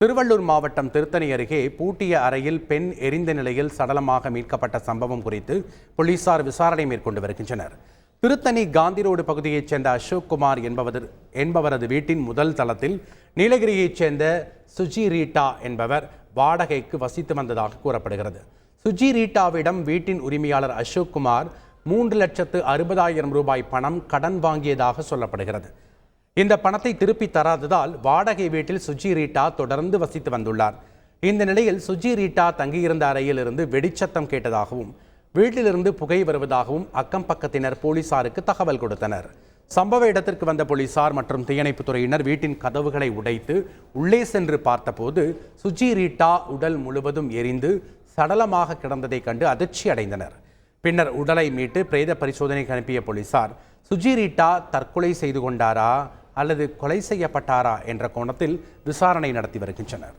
திருவள்ளூர் மாவட்டம் திருத்தணி அருகே பூட்டிய அறையில் பெண் எரிந்த நிலையில் சடலமாக மீட்கப்பட்ட சம்பவம் குறித்து போலீசார் விசாரணை மேற்கொண்டு வருகின்றனர். திருத்தணி காந்தி ரோடு பகுதியைச் சேர்ந்த அசோக் குமார் என்பவர் என்பவரது வீட்டின் முதல் தளத்தில் நீலகிரியைச் சேர்ந்த சுஜி ரீட்டா என்பவர் வாடகைக்கு வசித்து வந்ததாக கூறப்படுகிறது. சுஜி ரீட்டாவிடம் வீட்டின் உரிமையாளர் அசோக் குமார் மூன்று லட்சத்து அறுபதாயிரம் ரூபாய் பணம் கடன் வாங்கியதாக சொல்லப்படுகிறது. இந்த பணத்தை திருப்பி தராததால் வாடகை வீட்டில் சுஜி ரீட்டா தொடர்ந்து வசித்து வந்துள்ளார். இந்த நிலையில் சுஜி ரீட்டா தங்கியிருந்த அறையிலிருந்து வெடிச்சத்தம் கேட்டதாகவும் வீட்டிலிருந்து புகை வருவதாகவும் அக்கம் பக்கத்தினர் போலீசாருக்கு தகவல் கொடுத்தனர். சம்பவ இடத்திற்கு வந்த போலீசார் மற்றும் தீயணைப்பு துறையினர் வீட்டின் கதவுகளை உடைத்து உள்ளே சென்று பார்த்தபோது சுஜி ரீட்டா உடல் முழுவதும் எரிந்து சடலமாக கிடந்ததைக் கண்டு அதிர்ச்சி அடைந்தனர். பின்னர் உடலை மீட்டு பிரேத பரிசோதனைக்கு அனுப்பிய போலீசார் சுஜி ரீட்டா தற்கொலை செய்து கொண்டாரா? அல்லது கொலை செய்யப்பட்டாரா என்ற கோணத்தில் விசாரணை நடத்தி வருகின்றனர்.